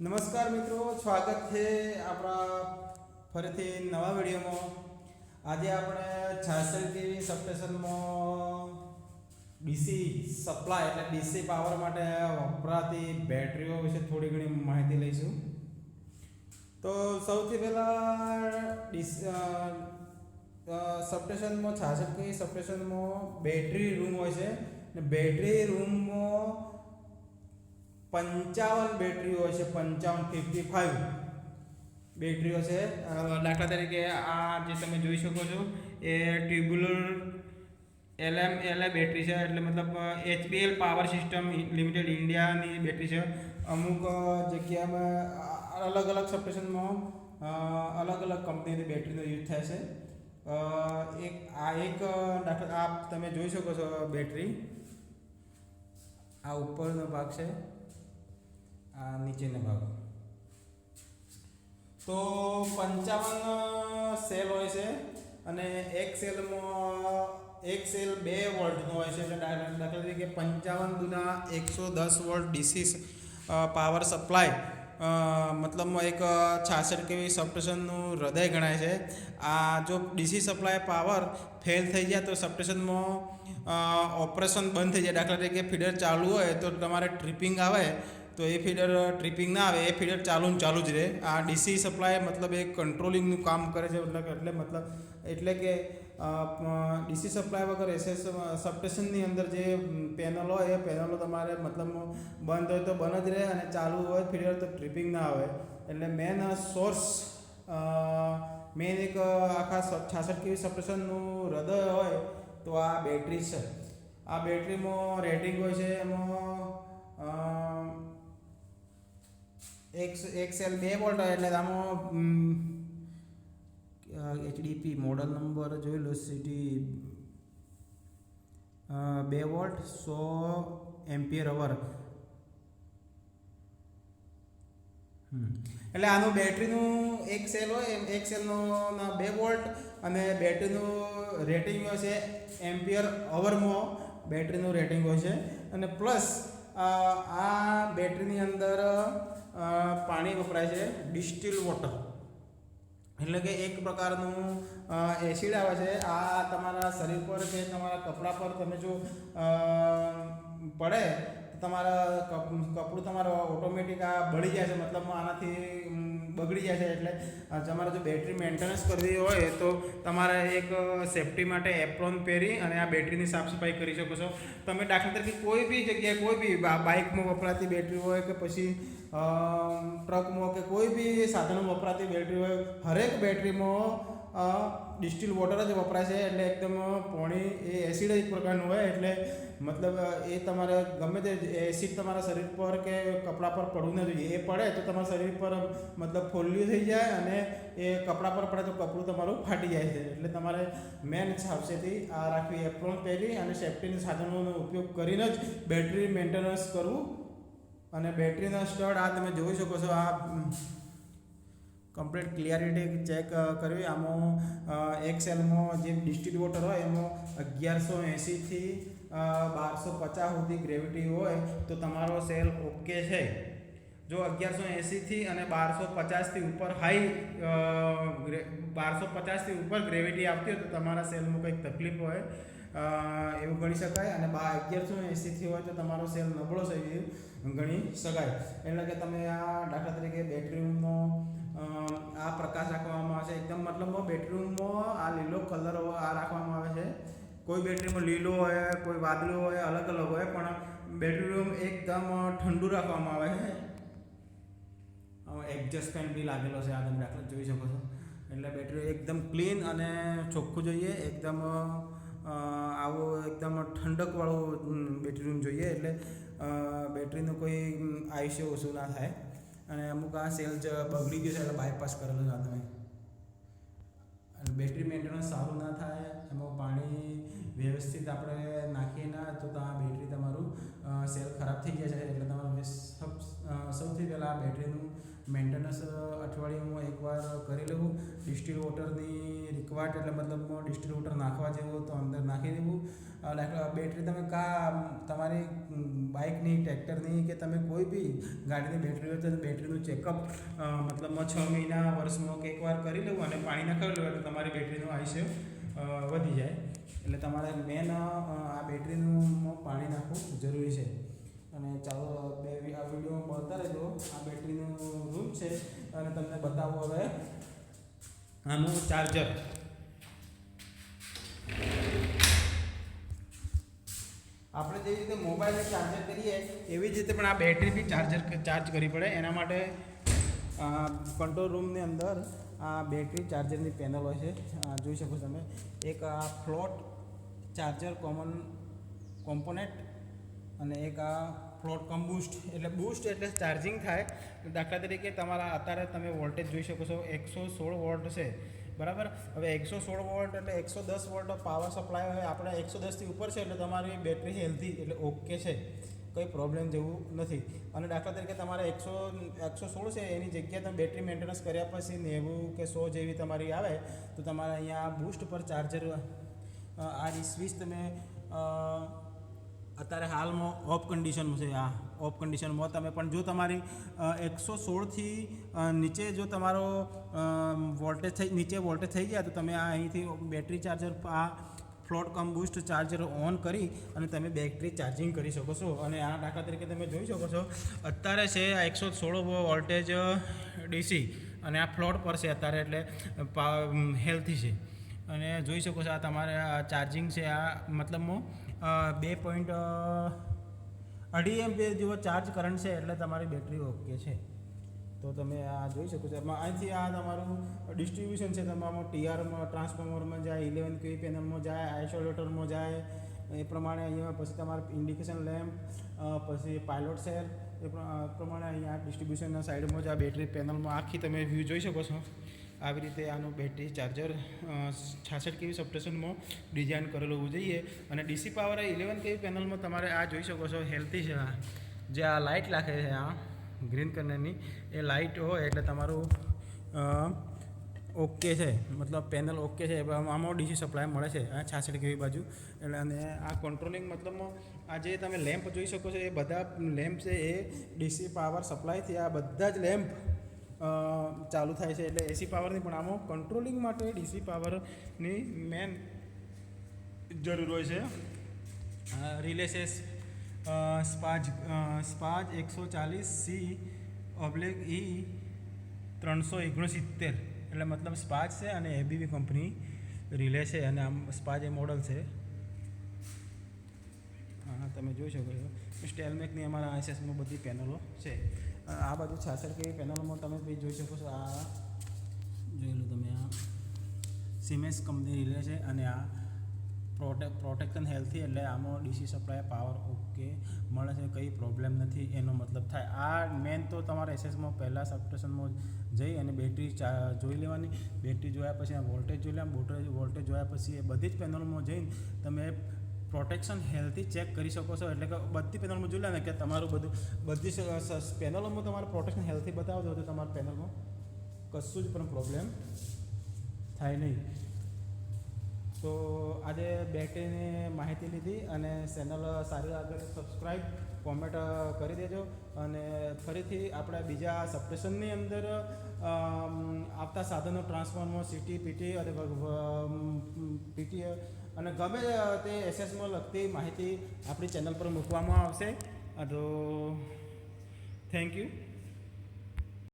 નમસ્કાર મિત્રો, સ્વાગત છે આપણા ફરીથી નવા વિડીયોમાં. આજે આપણે છાસઠ કેવી સબસ્ટેશનમાં ડીસી સપ્લાય એટલે ડીસી પાવર માટે વપરાતી બેટરીઓ વિશે થોડી ઘણી માહિતી લઈશું. તો સૌથી પહેલાં ડીસી સબસ્ટેશનમાં છાસઠ કેવી સબસ્ટેશનમાં બેટરી રૂમ હોય છે. ને બેટરી રૂમમાં પંચાવન બેટરીઓ છે પંચાવન ફિફ્ટી ફાઇવ બેટરીઓ છે દાખલા તરીકે આ જે તમે જોઈ શકો છો, એ ટ્યુબ્યુલર એલએમ એલ બેટરી છે, એટલે મતલબ એચબીએલ પાવર સિસ્ટમ લિમિટેડ ઇન્ડિયાની બેટરી છે. અમુક જગ્યામાં અલગ અલગ સબસ્ટેશનમાં અલગ અલગ કંપનીની બેટરીનો યુઝ થાય છે. એક, આ એક દાખલા આ તમે જોઈ શકો છો બેટરી આ ઉપરનો ભાગ છે. આ નીચેનો ભાગ. તો પંચાવન સેલ હોય છે અને એક સેલમાં, એક સેલ બે વોલ્ટનો હોય છે. એટલે દાખલા તરીકે પંચાવન દુના એકસો દસ વોલ્ટ ડીસી પાવર સપ્લાય મતલબમાં એક છાસઠ કેવી સબસ્ટેશનનું હૃદય ગણાય છે. આ જો ડીસી સપ્લાય પાવર ફેલ થઈ જાય તો સબસ્ટેશનમાં ઓપરેશન બંધ થઈ જાય. દાખલા તરીકે ફીડર ચાલુ હોય તો તમારે ટ્રિપિંગ આવે તો એ ફીડર ટ્રીપિંગ ના આવે, એ ફીડર ચાલુ ચાલુ જ રહે. આ ડીસી સપ્લાય મતલબ એ કંટ્રોલિંગનું કામ કરે છે એટલે એટલે મતલબ એટલે કે ડીસી સપ્લાય વગર એસએસ સબસ્ટેશનની અંદર જે પેનલ હોય, એ પેનલો તમારે મતલબ બંધ હોય તો બંધ જ રહે અને ચાલુ હોય ફીડર તો ટ્રીપિંગ ના આવે. એટલે મેન સોર્સ મેન એક આખા છાસઠ કેવી સબસ્ટેશનનું હૃદય હોય તો આ બેટરી છે. આ બેટરીમાં રેટિંગ હોય છે એમાં એક સેલ બે વોલ્ટ એટલે આમાં એચડીપી મોડલ નંબર જોઈ લો સિટી બે વોલ્ટ સો એમ્પિયર અવર એટલે આનું બેટરીનું એક સેલ હોય એક સેલનો બે વોલ્ટ અને બેટરીનું રેટિંગ હોય છે એમ્પિયર અવરમાં બેટરીનું રેટિંગ હોય છે. અને પ્લસ આ બેટરીની અંદર પાણી વપરાય છે, ડિસ્ટિલ વોટર. એટલે કે એક પ્રકારનું એસિડ આવે છે. આ તમારા શરીર પર કે તમારા કપડા પર તમે જો પડે તમારા કપડું તમારું ઓટોમેટિક આ બળી જાય છે. મતલબ આનાથી બગડી જાય છે એટલે તમારે જો બેટરી મેન્ટેનન્સ કરવી હોય તો તમારે એક સેફટી માટે એપ્રોન પહેરી અને આ બેટરીની સાફ સફાઈ કરી શકો છો. તમે દાખલા તરીકે કોઈ બી જગ્યાએ કોઈ બી બાઇકમાં વપરાતી બેટરી હોય કે પછી ટ્રકમાં કે કોઈ બી સાધનમાં વપરાતી બેટરી હોય, હરેક બેટરીમાં ડિસ્ટિલ વોટર જ વપરાય છે, એટલે એકદમ પોણી એ એસિડ જ પ્રકારનું હોય, એટલે મતલબ એ તમારે ગમે તે એસિડ તમારા શરીર પર કે કપડાં પર પડવું ન જોઈએ. એ પડે તો તમારા શરીર પર મતલબ ફોલ્યું થઈ જાય અને એ કપડા પર પડે તો કપડું તમારું ફાટી જાય છે. એટલે તમારે મેન સાવચેતી આ રાખવી. એપ્રોન પહેરી અને સેફ્ટીના સાધનોનો ઉપયોગ કરીને જ બેટરી મેન્ટેનન્સ કરવું. અને બેટરીના સ્ટડ આ તમે જોઈ શકો છો, આ કમ્પ્લીટ ક્લિયરિટી ચેક કરવી આમાં એક સેલમાં જે ડિસ્ટ્રીબ્યુટર હોય, એમાં અગિયારસો એંસીથી બારસો પચાસ સુધી ગ્રેવિટી હોય, તો તમારો સેલ ઓકે છે. જો અગિયારસો એંસીથી અને બારસો પચાસથી ઉપર હાઈ બારસો પચાસથી ઉપર ગ્રેવિટી આપતી હોય, તો તમારા સેલમાં કંઈક તકલીફ હોય. એવું ગણી શકાય. અને બા અગિયારસો એંસીથી હોય તો તમારો સેલ નબળો છે ગણી શકાય. એટલે કે તમે આ દાખલા તરીકે બેટરીનો આ પ્રકાશ રાખવામાં આવે છે. એકદમ મતલબ બેટરીમાં આ લીલો કલર આ રાખવામાં આવે છે. કોઈ બેટરીમાં લીલો હોય, કોઈ વાદળો હોય, અલગ અલગ હોય, પણ બેટરી રૂમ એકદમ ઠંડુ રાખવામાં આવે છે. એડજસ્ટ ફેન બી લાગેલો છે, આ તમે દાખલા જોઈ શકો છો. એટલે બેટરી એકદમ ક્લીન અને ચોખ્ખું જોઈએ. એકદમ આવો એકદમ ઠંડકવાળું બેટરી રૂમ જોઈએ એટલે બેટરીનું કોઈ આયુષ્ય ઓછું ના થાય. અને અમુક આ સેલ બગડી ગયું છે એટલે બાયપાસ કરેલું છે તમે. અને બેટરી મેન્ટેનન્સ સારું ના થાય, એમાં પાણી વ્યવસ્થિત આપણે નાખીએ ના, તો આ બેટરી તમારું સેલ ખરાબ થઈ જાય છે. એટલે તમારે સૌથી પહેલાં આ બેટરીનું મેન્ટેનન્સ અઠવાડિયામાં એકવાર કરી લેવું. ડિસ્ટિલ વોટરની રિક્વાયર્ડ એટલે મતલબ ડિસ્ટિલ વોટર નાખવા જેવું તો અંદર નાખી દેવું. બેટરી તમે કા તમારી બાઇકની ટ્રેક્ટરની કે તમે કોઈ બી ગાડીની બેટરી હોય તો બેટરીનું ચેકઅપ મતલબમાં છ મહિના વર્ષમાં કે એકવાર કરી લેવું અને પાણી નાખાવી લેવું એટલે તમારી બેટરીનું આયુષ્ય વધી જાય. એટલે તમારે મેન આ બેટરીનું પાણી નાખવું જરૂરી છે. અને ચાલો, બે આ વિડીયોમાં મળતા દો આ બેટરીનું રૂમ છે અને તમને બતાવો હવે. આનું ચાર્જર. આપણે જેવી રીતે મોબાઈલને ચાર્જર કરીએ, એવી જ રીતે પણ આ બેટરી બી ચાર્જર ચાર્જ કરવી પડે. એના માટે કંટ્રોલ રૂમની અંદર આ બેટરી ચાર્જરની પેનલ હોય છે. જોઈ શકો તમે. એક આ ફ્લોટ ચાર્જર કોમન કોમ્પોનેટ અને એક આ ફ્લોટ કમ બૂસ્ટ એટલે બૂસ્ટ એટલે ચાર્જિંગ થાય. દાખલા તરીકે તમારા અત્યારે તમે વોલ્ટેજ જોઈ શકો છો, એકસો સોળ વોલ્ટ છે. બરાબર? હવે એકસો સોળ વોલ્ટ એટલે એકસો દસ વોલ્ટ પાવર સપ્લાય હોય આપણે એકસો દસથી ઉપર છે, એટલે તમારી બેટરી હેલ્ધી એટલે ઓકે છે. કંઈ પ્રોબ્લેમ જેવું નથી. અને દાખલા તરીકે તમારે એકસો એકસો સોળ છે, એની જગ્યાએ તમે બેટરી મેન્ટેનન્સ કર્યા પછી નેવું કે સો જેવી તમારી આવે, તો તમારે અહીંયા બૂસ્ટ પર ચાર્જર આ સ્વિચ તમે અત્યારે હાલમાં ઓફ કન્ડિશનમાં છે, આ ઓફ કન્ડિશનમાં તમે પણ જો તમારી એકસો સોળથી નીચે જો તમારો વોલ્ટેજ થઈ, નીચે વોલ્ટેજ થઈ ગયા તો તમે આ અહીંથી બેટરી ચાર્જર આ float cum boost charger on કરી અને તમે બેટરી ચાર્જિંગ કરી શકો છો. અને આ દાખલા તરીકે તમે જોઈ શકો છો, અત્યારે છે આ એકસો સોળ વોલ્ટેજ ડીસી અને આ ફ્લોટ પર છે અત્યારે એટલે હેલ્થી છે. અને જોઈ શકો છો આ તમારે ચાર્જિંગ છે આ મતલબમાં બે પોઈન્ટ અઢી એમ્પિયર જેવો ચાર્જ કરંટ છે એટલે તમારી બેટરી ઓકે છે. તો તમે આ જોઈ શકો છો. એમાં અહીંથી આ તમારું ડિસ્ટ્રીબ્યુશન છે. તમારું ટીઆરમાં ટ્રાન્સફોર્મરમાં જાય ઇલેવન ક્યુ પેનલમાં જાય આઇસોલેટરમાં જાય. એ પ્રમાણે અહીંયા પછી તમારે ઇન્ડિકેશન લેમ્પ પછી પાયલોટ સેર એ પ્રમાણે અહીંયા ડિસ્ટ્રીબ્યુશનના સાઈડમાં જ આ બેટરી પેનલમાં આખી તમે વ્યૂ જોઈ શકો છો. આવી રીતે આનું બેટરી ચાર્જર છાસઠ કેવી સપ્ટેશનમાં ડિઝાઇન કરેલું હોવું જોઈએ. અને ડીસી પાવર ઇલેવન કેવી પેનલમાં તમારે આ જોઈ શકો છો હેલ્થી છે જે આ લાઇટ લાગે છે આ ગ્રીન કલરની એ લાઇટ હોય એટલે તમારું ઓકે છે. મતલબ પેનલ ઓકે છે. આમાં ડીસી સપ્લાય મળે છે આ છાસઠ કેવી બાજુ. એટલે અને આ કંટ્રોલિંગ મતલબમાં આ જે તમે લેમ્પ જોઈ શકો છો, એ બધા લેમ્પ છે એ ડીસી પાવર સપ્લાયથી આ બધા જ લેમ્પ ચાલુ થાય છે એટલે એસી પાવરની પણ આમાં કંટ્રોલિંગ માટે ડીસી પાવરની મેન જરૂર હોય છે. રિલેસેસ સ્પાજ સ્પાજ એકસો ચાલીસ સી ઓબ્લેક ઈ ત્રણસો ઓગણસિત્તેર. એટલે મતલબ સ્પાજ છે અને એબીવી કંપની રિલે છે અને આમ સ્પાજ એ મોડલ છે. હા, તમે જોઈ શકો છો. સ્ટેલમેકની અમારા આઈસીએસમાં બધી પેનલો છે. આ બાજુ છાસઠ કેવી પેનલમાં તમે બી જોઈ શકો છો. આ જોઈ લો તમે આ. સિમેન્સ કંપની રિલે છે અને આ પ્રોટેક પ્રોટેક્શન હેલ્થી એટલે આમાં ડીસી સપ્લાય પાવર ઓકે મળે છે, કંઈ પ્રોબ્લેમ નથી, એનો મતલબ થાય. આ મેન તો તમારે એસએસમાં પહેલાં સબસ્ટેશનમાં જઈ અને બેટરી જોઈ લેવાની. બેટરી જોયા પછી આ વોલ્ટેજ જોઈ લેવા વોલ્ટેજ વોલ્ટેજ જોયા પછી એ બધી જ પેનલમાં જઈને તમે પ્રોટેક્શન હેલ્થી ચેક કરી શકો છો. એટલે કે બધી પેનલમાં જોઈ લે ને કે તમારું બધું, બધી પેનલોમાં તમારે પ્રોટેક્શન હેલ્થી બતાવજો તો તમારા પેનલમાં કશું જ પણ પ્રોબ્લેમ થાય નહીં. તો આજે બેટરીની માહિતી લીધી અને ચેનલ સારી આગળ સબસ્ક્રાઈબ કોમેન્ટ કરી દેજો. અને ફરીથી આપણે બીજા સપ્ટેશનની અંદર આપતા સાધનો ટ્રાન્સફોર્મર સિટી પીટી અને પીટી અને ગમે તે એસએસમાં લગતી માહિતી આપણી ચેનલ પર મૂકવામાં આવશે. તો થેન્ક યુ